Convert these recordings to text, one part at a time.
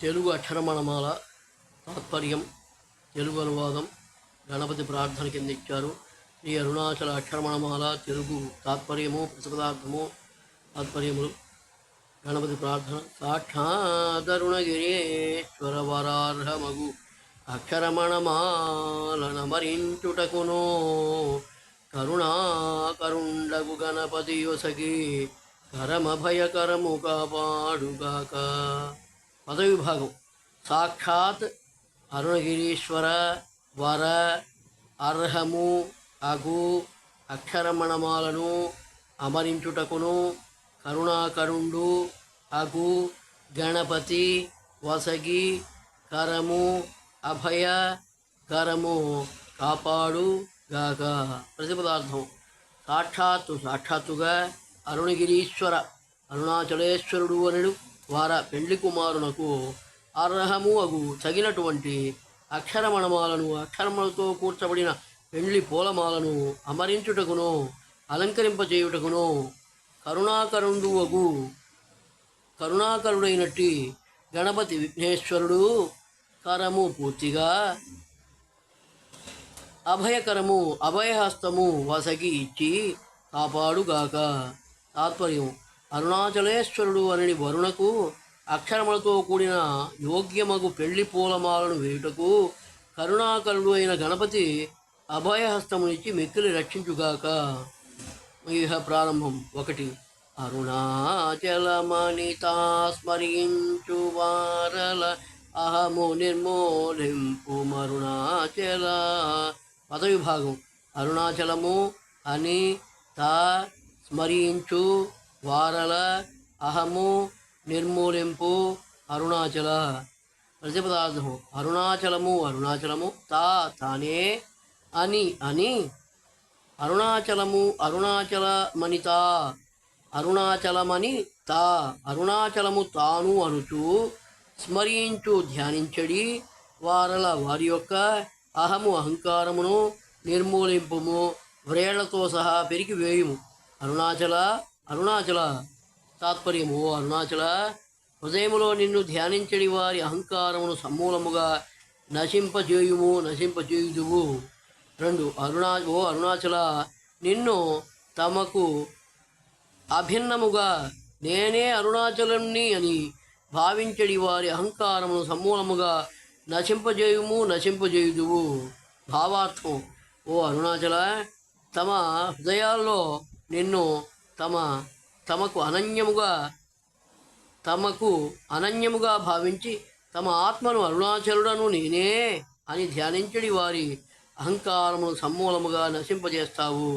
తెలుగు అక్షరమణమాల తాత్పర్యం తెలుగు అనువాదం గణపతి ప్రార్థన కింద ఇచ్చారు. ఈ అరుణాచల అక్షరమణమాల తెలుగు తాత్పర్యము ప్రతిపదార్థము తాత్పర్యములు. గణపతి ప్రార్థన సాక్షాదరుణగిరీశ్వర వరార్హమగు అక్షరమణమాలనమరించుటకునో కరుణాకరుండగు గణపతి యొసగి కరమభయకరము కాపాడుగాక పదవి విభాగం సాక్షాత్ అరుణగిరీశ్వర వర అర్హము అగు అక్షరమణమాలను అమరించుటకును కరుణాకరుండు అగు గణపతి వసగి కరము అభయ కరము కాపాడు గాక ప్రతిపదార్థం సాక్షాత్తు సాక్షాత్తుగా అరుణగిరీశ్వర అరుణాచలేశ్వరుడు అనడు వార పెండ్లి కుమారునకు అర్హము అగు. తగినటువంటి అక్షరమణమాలను అక్షరములతో కూర్చబడిన పెండ్లి పూలమాలను అమరించుటకును అలంకరింపచేయుటకును కరుణాకరుండు అగు. కరుణాకరుడైనట్టి గణపతి విఘ్నేశ్వరుడు కరము పూర్తిగా అభయకరము అభయహస్తము వసగి ఇచ్చి కాపాడుగాక. తాత్పర్యం అరుణాచలేశ్వరుడు అని వరుణకు అక్షరములతో కూడిన యోగ్యమగు పెళ్ళి పూలమాలను వేయుటకు కరుణాకరుడు అయిన గణపతి అభయహస్తమునిచ్చి మిక్కిలి రక్షించుగాక. ఇహ ప్రారంభం ఒకటి. అరుణాచలమణితా స్మరించు వారల అహము నిర్మూలింపు మరుణాచల. పదవిభాగం. అరుణాచలము అని తా స్మరించు వారల అహము నిర్మూలింపు అరుణాచల ప్రతిపదార్థము అరుణాచలము అరుణాచలము తా తానే అని అని. అరుణాచలము అరుణాచల మణితా అరుణాచలమని తా. అరుణాచలము తాను అనుచు స్మరించు ధ్యానించడి వారల వారి యొక్క అహము అహంకారమును నిర్మూలింపుము వ్రేళ్ళతో సహా పెరిగి వేయుము అరుణాచల అరుణాచల తాత్పర్యము. ఓ అరుణాచల హృదయములో నిన్ను ధ్యానించడి వారి అహంకారమును సమూలముగా నశింపజేయుము నశింపజేయుదువు. రెండు అరుణా ఓ అరుణాచల నిన్ను తమకు అభిన్నముగా నేనే అరుణాచలంని అని భావించడి వారి అహంకారమును సమూలముగా నశింపజేయుము నశింపజేయుదువు. భావార్థం ఓ అరుణాచల తమ హృదయాల్లో నిన్ను తమ తమకు అనన్యముగా తమకు అనన్యముగా భావించి తమ ఆత్మను అరుణాచలుడను నేనే అని ధ్యానించడి వారి అహంకారమును సమూలముగా నశింపజేస్తావు.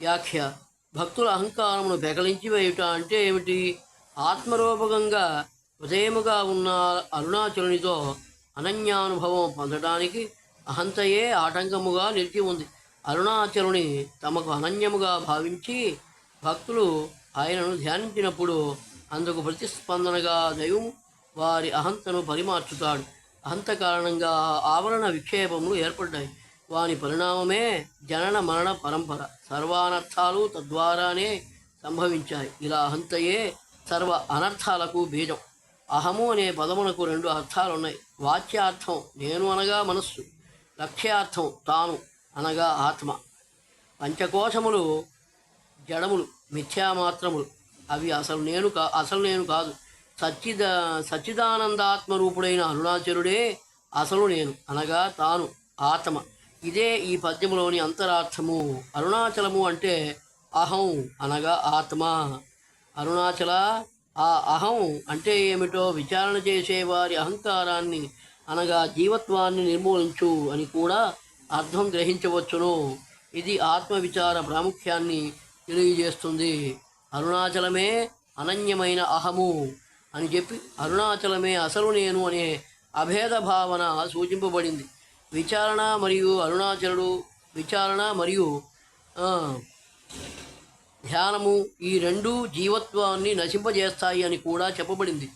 వ్యాఖ్య భక్తుల అహంకారమును బెకలించి వేయుట అంటే ఏమిటి? ఆత్మరూపకంగా ఉదయముగా ఉన్న అరుణాచలునితో అనన్యానుభవం పొందడానికి అహంతయే ఆటంకముగా నిలిచి ఉంది. అరుణాచలుని తమకు అనన్యముగా భావించి భక్తులు ఆయనను ధ్యానించినప్పుడు అందుకు ప్రతిస్పందనగా దైవం వారి అహంతను పరిమార్చుతాడు. అహంత కారణంగా ఆవరణ విక్షేపములు ఏర్పడ్డాయి. వాని పరిణామమే జనన మరణ పరంపర. సర్వానర్థాలు తద్వారానే సంభవించాయి. ఇలా అహంతయే సర్వ అనర్థాలకు బీజం. అహము అనే పదమునకు రెండు అర్థాలు ఉన్నాయి వాచ్యార్థం నేను అనగా మనస్సు. లక్ష్యార్థం తాను అనగా ఆత్మ. పంచకోశములు జడములు మిథ్యామాత్రములు. అవి అసలు నేను కా అసలు నేను కాదు. సచ్చిద సచ్చిదానందాత్మరూపుడైన అరుణాచలుడే అసలు నేను అనగా తాను ఆత్మ. ఇదే ఈ పద్యములోని అంతరార్థము. అరుణాచలము అంటే అహం అనగా ఆత్మ. అరుణాచల ఆ అహం అంటే ఏమిటో విచారణ చేసే వారి అహంకారాన్ని అనగా జీవత్వాన్ని నిర్మూలించు అని కూడా అర్థం గ్రహించవచ్చును. ఇది ఆత్మ విచార ప్రాముఖ్యాన్ని తెలియజేస్తుంది. అరుణాచలమే అనన్యమైన అహము అని చెప్పి అరుణాచలమే అసలు నేను అనే అభేద భావన సూచింపబడింది. విచారణ మరియు అరుణాచలుడు విచారణ మరియు ధ్యానము ఈ రెండు జీవత్వాన్ని నశింపజేస్తాయి అని కూడా చెప్పబడింది.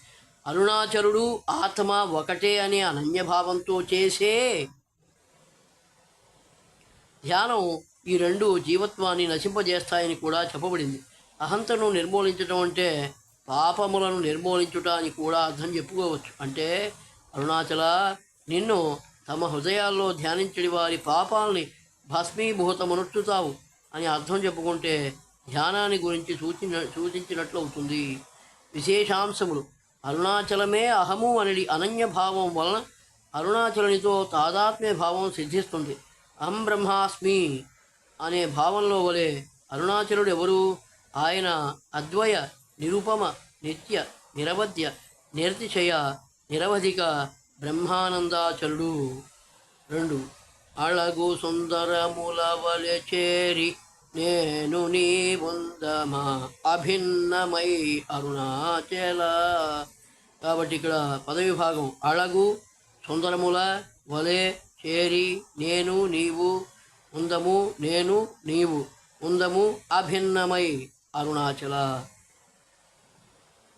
అరుణాచరుడు ఆత్మ ఒకటే అనే అనన్యభావంతో చేసే ధ్యానం ఈ రెండు జీవత్వాన్ని నశింపజేస్తాయని కూడా చెప్పబడింది. అహంతను నిర్మూలించడం అంటే పాపములను నిర్మూలించుట అని కూడా అర్థం చెప్పుకోవచ్చు. అంటే అరుణాచల నిన్ను తమ హృదయాల్లో ధ్యానించడి వారి పాపాలని భస్మీభూతమనుట్టుతావు అని అర్థం చెప్పుకుంటే ధ్యానాన్ని గురించి సూచిన సూచించినట్లు అవుతుంది విశేషాంశములు. అరుణాచలమే అహము అనడి అనన్య భావం వలన అరుణాచలునితో తాదాత్మ్య భావం సిద్ధిస్తుంది. అహం బ్రహ్మాస్మి. అనే భావంలో వలె అరుణాచలుడు ఎవరు ఆయన అద్వయ నిరుపమ నిత్య నిరవధ్య నిర్తిశయ నిరవధిక బ్రహ్మానందాచలుడు. రెండు. అళగు సుందరముల వలె చేరి నేను నీ వందమా అభిన్నమై అరుణాచల. కాబట్టి ఇక్కడ పదవి భాగం అళగు సుందరముల వలె చేరి నేను నీవు ఉందము నేను నీవు ఉందము అభిన్నమై అరుణాచల.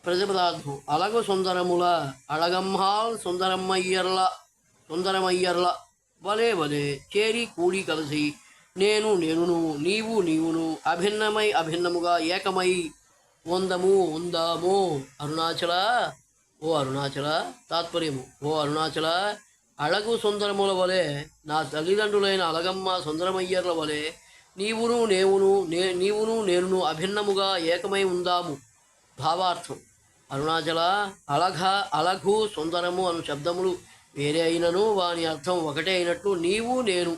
ప్రతిపదార్థం అలగు సుందరముల అళగంహాల్ సుందరమయ్యర్ల సుందరమయ్యర్ల వలే వలే చేరి కూడి కలిసి నేను నేనును నీవు నీవును అభిన్నమై అభిన్నముగా ఏకమై ఉందము ఉందాము. అరుణాచల ఓ అరుణాచల తాత్పర్యము ఓ అరుణాచల అళగు సుందరముల వలె నా తల్లిదండ్రులైన అలగమ్మ సుందరమయ్యర్ల వలె నీవును నేవును నే నీవును నేనును అభిన్నముగా ఏకమై ఉందాము. భావార్థం. అరుణాచల అలఘ అలఘు సుందరము అను శబ్దములు వేరే అయినను వాని అర్థం ఒకటే అయినట్లు నీవు నేను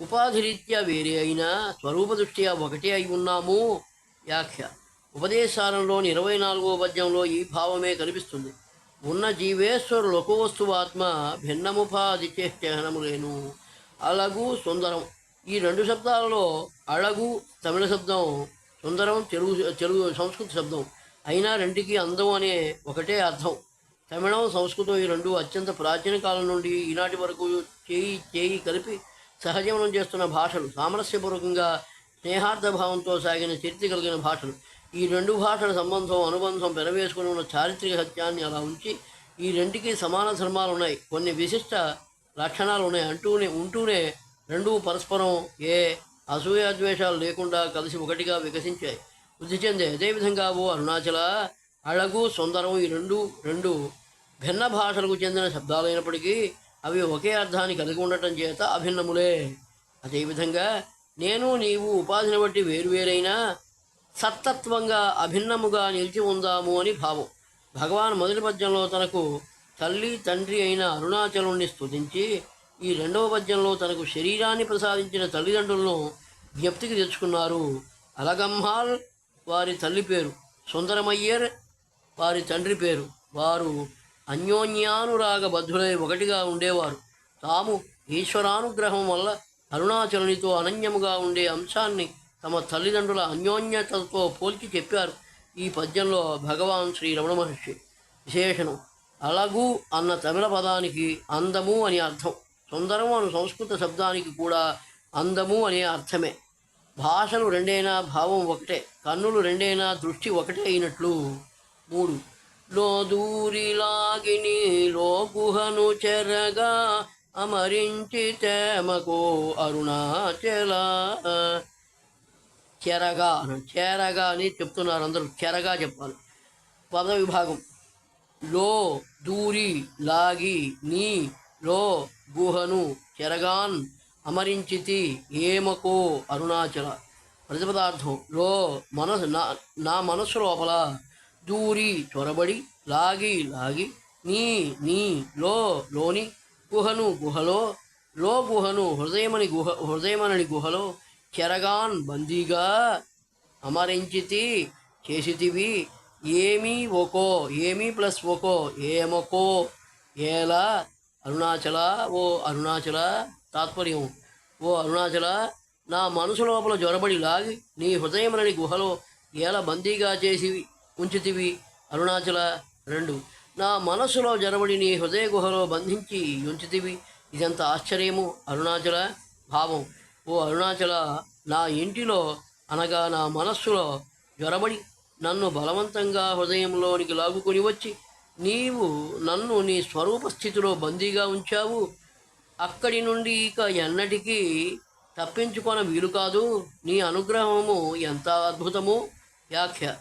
ఉపాధిరీత్యా వేరే అయినా స్వరూప దృష్ట్యా ఒకటే అయి ఉన్నాము. వ్యాఖ్య. ఉపదేశాలంలోని ఇరవై నాలుగో పద్యంలో ఈ భావమే కనిపిస్తుంది. ఉన్న జీవేశ్వరు లోకవస్తువాత్మ భిన్నముపాధి చేహనము లేను అలగు సుందరం. ఈ రెండు శబ్దాలలో అళగు తమిళ శబ్దం సుందరం తెలుగు తెలుగు సంస్కృత శబ్దం. అయినా రెంటికి అందం అనే ఒకటే అర్థం. తమిళం సంస్కృతం ఈ రెండు అత్యంత ప్రాచీన కాలం నుండి ఈనాటి వరకు చేయి చేయి కలిపి సహజీవనం చేస్తున్న భాషలు. సామరస్యపూర్వకంగా స్నేహార్థ భావంతో సాగిన చరిత్ర కలిగిన భాషలు. ఈ రెండు భాషల సంబంధం అనుబంధం పెనవేసుకుని ఉన్న చారిత్రక సత్యాన్ని అలా ఉంచి ఈ రెంటికి సమాన ధర్మాలు ఉన్నాయి. కొన్ని విశిష్ట లక్షణాలు ఉన్నాయి. అంటూనే ఉంటూనే రెండూ పరస్పరం ఏ అసూయాద్వేషాలు లేకుండా కలిసి ఒకటిగా వికసించాయి. వృద్ధి చెందే అదేవిధంగా ఓ అరుణాచల అళగు సుందరం ఈ రెండు రెండు భిన్న భాషలకు చెందిన శబ్దాలైనప్పటికీ అవి ఒకే అర్థాన్ని కలిగి ఉండటం చేత అభిన్నములే. అదేవిధంగా నేను నీవు ఉపాధిని బట్టి వేరువేరైనా సత్తత్వంగా అభిన్నముగా నిలిచి ఉందాము అని భావం. భగవాన్ మొదటి పద్యంలో తనకు తల్లి తండ్రి అయిన అరుణాచలుణ్ణి స్తుతించి ఈ రెండవ పద్యంలో తనకు శరీరాన్ని ప్రసాదించిన తల్లిదండ్రులను జ్ఞప్తికి తెచ్చుకున్నారు. అలగంహాల్ వారి తల్లి పేరు సుందరమయ్యర్ వారి తండ్రి పేరు. వారు అన్యోన్యానురాగ బద్ధులై ఒకటిగా ఉండేవారు. తాము ఈశ్వరానుగ్రహం వల్ల అరుణాచలునితో అనన్యముగా ఉండే అంశాన్ని తమ తల్లిదండ్రుల అన్యోన్యతతో పోల్చి చెప్పారు ఈ పద్యంలో భగవాన్ శ్రీ రమణ మహర్షి. విశేషణం అలగు అన్న తమిళ పదానికి అందము అని అర్థం. సుందరం అను సంస్కృత శబ్దానికి కూడా అందము అనే అర్థమే. భాషలు రెండైనా భావం ఒకటే కన్నులు రెండైనా దృష్టి ఒకటే అయినట్లు. మూడు లో దూరిలాగిని లో గుహను చెరగా అమరించి తేమకో అరుణాచల చెరగా చెరగా అని చెప్తున్నారు అందరూ. చెరగా చెప్పాలి. పద విభాగం. లో దూరి లాగి నీ లో గుహను చెరగాన్ అమరించితి ఏమకో అరుణాచల. ప్రతిపదార్థం. లో మనసు నా నా మనస్సు లోపల దూరి చొరబడి లాగి లాగి నీ నీ లో లోని గుహను గుహలో లో గుహను హృదయమని గుహ హృదయమనని గుహలో చెరగాన్ బందీగా అమరించితి చేసితివి. ఏమీ ఒకో ఏమీ ప్లస్ ఒకో ఏమొకో ఏలా అరుణాచల ఓ అరుణాచల తాత్పర్యం. ఓ అరుణాచల నా మనసు లోపల జ్వరబడి లాగి నీ హృదయములని గుహలో ఏల బందీగా చేసి ఉంచితివి. అరుణాచల రెండు నా మనసులో జరబడి నీ హృదయ గుహలో బంధించి ఉంచితివి. ఇదంత ఆశ్చర్యము అరుణాచల భావం. ఓ అరుణాచల నా ఇంటిలో అనగా నా మనస్సులో జ్వరబడి నన్ను బలవంతంగా హృదయంలోనికి లాగుకొని వచ్చి నీవు నన్ను నీ స్వరూప స్థితిలో బందీగా ఉంచావు. అక్కడి నుండి ఇక ఎన్నటికీ తప్పించుకొన వీలు కాదు. నీ అనుగ్రహము ఎంత అద్భుతము. వ్యాఖ్య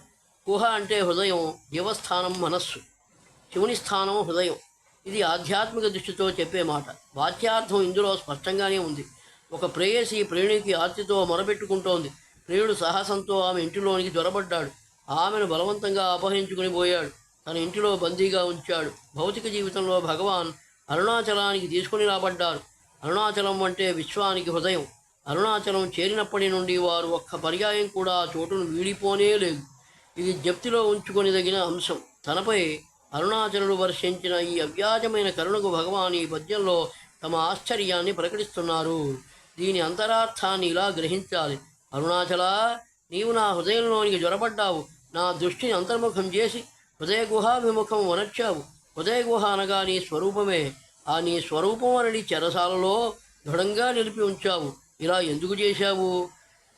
గుహ అంటే హృదయం దేవస్థానం మనస్సు శివుని స్థానం హృదయం. ఇది ఆధ్యాత్మిక దృష్టితో చెప్పే మాట. వాక్యార్థం ఇందులో స్పష్టంగానే ఉంది. ఒక ప్రేయసి ప్రేణికి ఆర్తితో మొరపెట్టుకుంటోంది. ప్రియుడు సాహసంతో ఆమె ఇంటిలోనికి జ్వరబడ్డాడు ఆమెను బలవంతంగా అపహరించుకుని పోయాడు. తన ఇంటిలో బందీగా ఉంచాడు. భౌతిక జీవితంలో భగవాన్ అరుణాచలానికి తీసుకుని రాబడ్డారు. అరుణాచలం అంటే విశ్వానికి హృదయం. అరుణాచలం చేరినప్పటి నుండి వారు ఒక్క పర్యాయం కూడా ఆ చోటును వీడిపోనే లేదు. ఇది జప్తిలో ఉంచుకొనిదగిన అంశం. తనపై అరుణాచలుడు వర్షించిన ఈ అవ్యాజమైన కరుణకు భగవాన్ ఈ పద్యంలో తమ ఆశ్చర్యాన్ని ప్రకటిస్తున్నారు. దీని అంతరార్థాన్ని ఇలా గ్రహించాలి. అరుణాచల నీవు నా హృదయంలోనికి జ్వరపడ్డావు నా దృష్టిని అంతర్ముఖం చేసి హృదయ గుహాభిముఖం వనర్చావు హృదయ గుహ అనగా నీ స్వరూపమే. ఆ నీ స్వరూపం అనడి చెరసాలలో దృఢంగా నిలిపి ఉంచావు. ఇలా ఎందుకు చేశావు?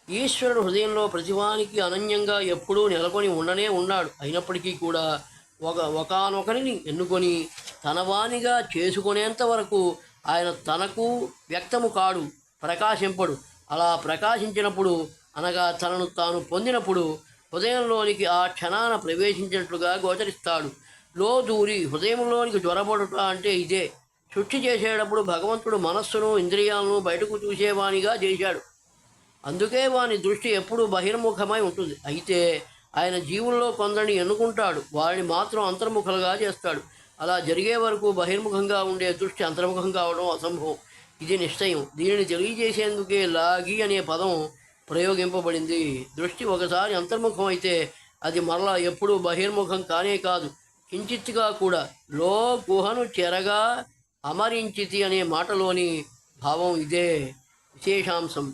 ఈశ్వరుడు హృదయంలో ప్రతివానికి అనన్యంగా ఎప్పుడూ నెలకొని ఉండనే ఉన్నాడు. అయినప్పటికీ కూడా ఒక ఒకనొకరిని ఎన్నుకొని తనవానిగా చేసుకునేంత వరకు ఆయన తనకు వ్యక్తము కాడు. ప్రకాశింపడు. అలా ప్రకాశించినప్పుడు అనగా తనను తాను పొందినప్పుడు హృదయంలోనికి ఆ క్షణాన ప్రవేశించినట్లుగా గోచరిస్తాడు. లో దూరి హృదయంలోనికి జ్వరపడుట అంటే ఇదే. సృష్టి చేసేటప్పుడు భగవంతుడు మనస్సును ఇంద్రియాలను బయటకు చూసేవానిగా చేశాడు. అందుకే వాని దృష్టి ఎప్పుడూ బహిర్ముఖమై ఉంటుంది. అయితే ఆయన జీవుల్లో కొందరిని ఎన్నుకుంటాడు. వారిని మాత్రం అంతర్ముఖలుగా చేస్తాడు. అలా జరిగే వరకు బహిర్ముఖంగా ఉండే దృష్టి అంతర్ముఖం కావడం అసంభవం. ఇది నిశ్చయం. దీనిని తెలియజేసేందుకే లాగి అనే పదం ప్రయోగింపబడింది. దృష్టి ఒకసారి అంతర్ముఖం అయితే అది మరలా ఎప్పుడూ బహిర్ముఖం కానే కాదు. కించిత్తుగా కూడా లో గుహను చెరగా అమరించితి అనే మాటలోని భావం ఇదే. విశేషాంశం.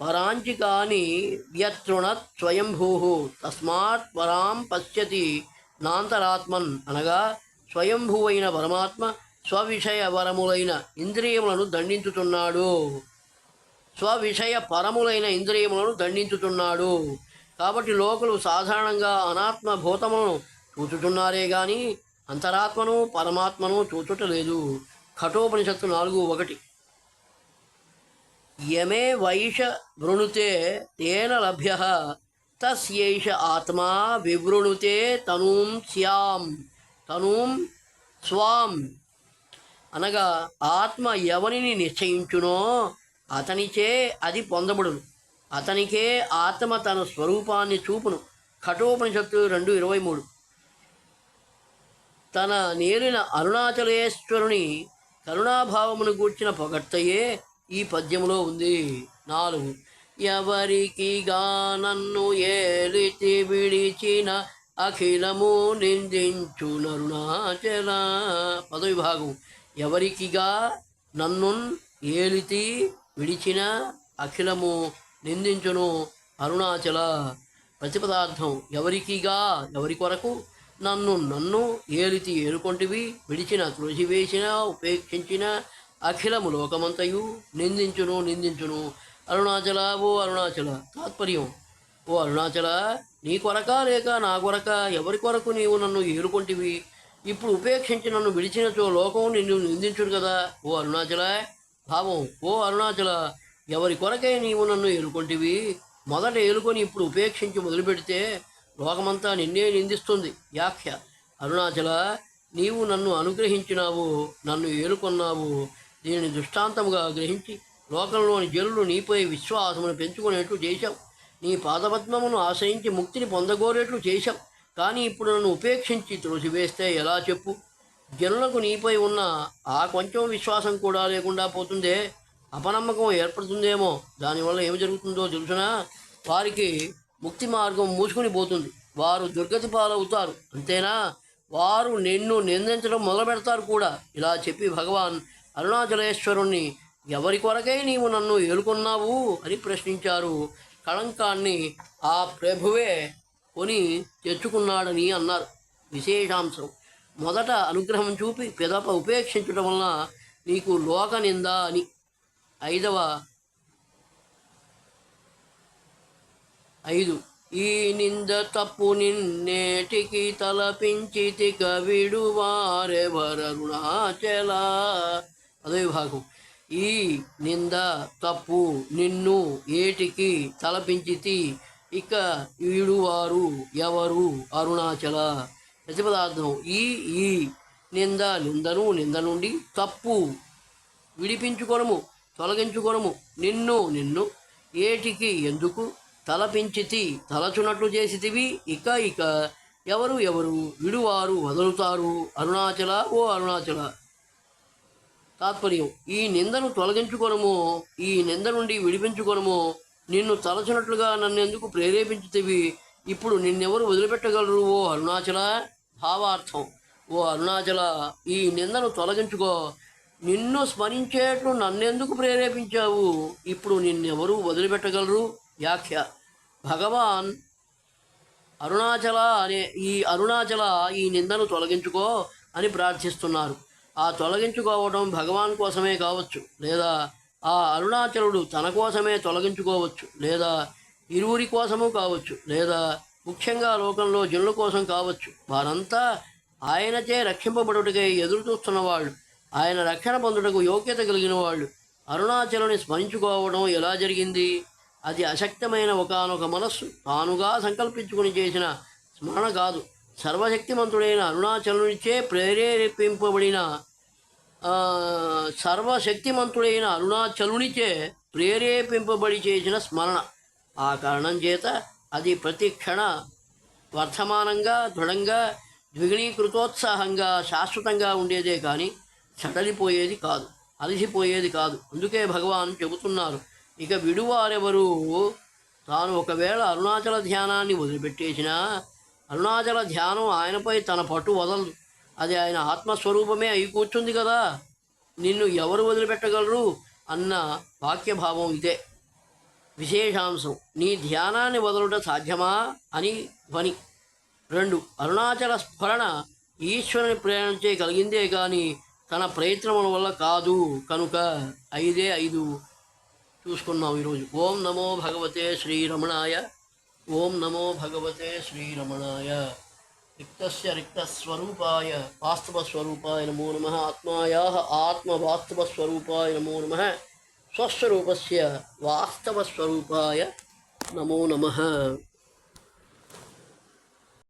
పరాంచికాని వ్యతృణత్ స్వయంభూ తస్మాత్ పరాం పశ్యతి నాంతరాత్మన్ అనగా స్వయంభువైన పరమాత్మ స్వవిషయ వరములైన ఇంద్రియములను దండించుతున్నాడు స్వవిషయ పరములైన ఇంద్రియములను దండించుతున్నాడు కాబట్టి లోకులు సాధారణంగా అనాత్మ భూతములను చూచుతున్నారే గాని అంతరాత్మను పరమాత్మను చూచుటలేదు. కఠోపనిషత్తు నాలుగు ఒకటి. యమే వైష వృణుతే తేన లభ్య తస్యేష ఆత్మా వివృణుతే తనూం శ్యాం తనూం స్వాం అనగా ఆత్మ ఎవరిని నిశ్చయించునో అతనిచే అది పొందబడును. అతనికే ఆత్మ తన స్వరూపాన్ని చూపును. కఠోపనిషత్తు రెండు ఇరవై మూడు. తన నేరిన అరుణాచలేశ్వరుని కరుణాభావమును గూర్చిన పొగట్టయే ఈ పద్యములో ఉంది. నాలుగు. ఎవరికిగా నన్ను ఏలితి విడిచిన అఖిలము నిందించు నరుణాచల పదవిభాగం. ఎవరికిగా నన్ను ఏలితి విడిచిన అఖిలము నిందించును అరుణాచల. ప్రతిపదార్థం ఎవరికిగా ఎవరి కొరకు? నన్ను నన్ను ఏలితి ఏలుకొంటివి విడిచిన తులసివేసిన ఉపేక్షించిన అఖిలము లోకమంతయు నిందించును నిందించును. అరుణాచల ఓ అరుణాచల తాత్పర్యం. ఓ అరుణాచల నీ కొరక లేక నా కొరక ఎవరి కొరకు నీవు నన్ను ఏలుకొంటివి? ఇప్పుడు ఉపేక్షించి నన్ను విడిచినచో లోకం నిన్ను నిందించుడు కదా ఓ అరుణాచల? భావం ఓ అరుణాచల ఎవరి కొరకై నీవు నన్ను ఏలుకొంటివి? మొదట ఏలుకొని ఇప్పుడు ఉపేక్షించి మొదలుపెడితే లోకమంతా నిన్నే నిందిస్తుంది. వ్యాఖ్య అరుణాచల నీవు నన్ను అనుగ్రహించినావు నన్ను ఏలుకొన్నావు. దీనిని దృష్టాంతముగా గ్రహించి లోకంలోని జనులు నీపై విశ్వాసమును పెంచుకునేట్లు చేశావు నీ పాదపద్మమును ఆశ్రయించి ముక్తిని పొందగోరేట్లు చేశావు కానీ ఇప్పుడు నన్ను ఉపేక్షించి త్రోసివేస్తే ఎలా చెప్పు? జనులకు నీపై ఉన్న ఆ కొంచెం విశ్వాసం కూడా లేకుండా పోతుందే. అపనమ్మకం ఏర్పడుతుందేమో. దానివల్ల ఏమి జరుగుతుందో తెలుసునా? వారికి ముక్తి మార్గం మూసుకుని పోతుంది. వారు దుర్గతి పాలవుతారు. అంతేనా? వారు నిన్ను నిందించడం మొదలు పెడతారు కూడా. ఇలా చెప్పి భగవాన్ అరుణాచలేశ్వరుణ్ణి ఎవరి కొరకై నీవు నన్ను ఏలుకున్నావు? అని ప్రశ్నించారు. కళంకాన్ని ఆ ప్రభువే కొని తెచ్చుకున్నాడని అన్నారు. విశేషాంశం. మొదట అనుగ్రహం చూపి పిదప ఉపేక్షించడం వలన నీకు లోక నింద అని. ఐదవ ఐదు. ఈ నింద తప్పు నిన్నేటికి తలపించితి కవిడు వారెవరరుణాచల అదే భాగం ఈ నింద తప్పు నిన్ను ఏటికి తలపించితి ఇక వీడువారు ఎవరు? అరుణాచల ప్రతిపదార్థం ఈ ఈ నింద నిందను నింద నుండి తప్పు విడిపించుకొనము తొలగించుకొనము. నిన్ను నిన్ను ఏటికి ఎందుకు తలపించితి తలచునట్లు చేసితివి? ఇక ఇక ఎవరు ఎవరు? విడువారు వదులుతారు. అరుణాచల ఓ అరుణాచల! తాత్పర్యం. ఈ నిందను తొలగించుకొనము ఈ నింద నుండి విడిపించుకొనము నిన్ను తలచినట్లుగా నన్ను ఎందుకు ప్రేరేపించుతివి? ఇప్పుడు నిన్నెవరు వదిలిపెట్టగలరు ఓ అరుణాచల? భావార్థం. ఓ అరుణాచల ఈ నిందను తొలగించుకో. నిన్ను స్మరించేట్లు నన్నెందుకు ప్రేరేపించావు? ఇప్పుడు నిన్నెవరు వదిలిపెట్టగలరు? వ్యాఖ్య. భగవాన్ అరుణాచల అనే ఈ అరుణాచల ఈ నిందను తొలగించుకో అని ప్రార్థిస్తున్నారు. ఆ తొలగించుకోవడం భగవాన్ కోసమే కావచ్చు లేదా ఆ అరుణాచలుడు తన కోసమే తొలగించుకోవచ్చు లేదా ఇరువురి కోసము కావచ్చు లేదా ముఖ్యంగా లోకంలో జనుల కోసం కావచ్చు. వారంతా ఆయనచే రక్షింపబడుటకై ఎదురు చూస్తున్న వాళ్ళు ఆయన రక్షణ పొందుటకు యోగ్యత కలిగిన వాళ్ళు. అరుణాచలుని స్మరించుకోవడం ఎలా జరిగింది? అది అశక్తమైన ఒకనొక మనస్సు తానుగా సంకల్పించుకుని చేసిన స్మరణ కాదు. సర్వశక్తిమంతుడైన అరుణాచలునిచే ప్రేరేపింపబడిన సర్వశక్తిమంతుడైన అరుణాచలునిచే ప్రేరేపింపబడి చేసిన స్మరణ. ఆ కారణం చేత అది ప్రతి క్షణ వర్ధమానంగా దృఢంగా ద్విగుణీకృతోత్సాహంగా శాశ్వతంగా ఉండేదే కానీ చడలిపోయేది కాదు అలసిపోయేది కాదు. అందుకే భగవాన్ చెబుతున్నారు ఇక విడువారెవరు? తాను ఒకవేళ అరుణాచల ధ్యానాన్ని వదిలిపెట్టేసినా అరుణాచల ధ్యానం ఆయనపై తన పట్టు వదలదు. అది ఆయన ఆత్మస్వరూపమే అయి కూర్చుంది కదా. నిన్ను ఎవరు వదిలిపెట్టగలరు అన్న వాక్యభావం ఇదే. విశేషాంశం నీ ధ్యానాన్ని వదలట సాధ్యమా అని ధ్వని. రెండు అరుణాచల స్మరణ ఈశ్వరుని ప్రేరణచే కలిగిందే కానీ తన ప్రయత్నముల వల్ల కాదు. కనుక ఐదే ఐదు చూసుకున్నాం ఈరోజు. ఓం నమో భగవతే శ్రీరమణాయ. ఓం నమో భగవతే శ్రీరమణాయ. రిక్తస్య రిక్తస్వరూపాయ వాస్తవస్వరూపాయ నమో నమ ఆత్మాయా ఆత్మవాస్తవస్వరూపాయ నమో నమ స్వస్వరూపస్య వాస్తవస్వరూపాయ నమో నమః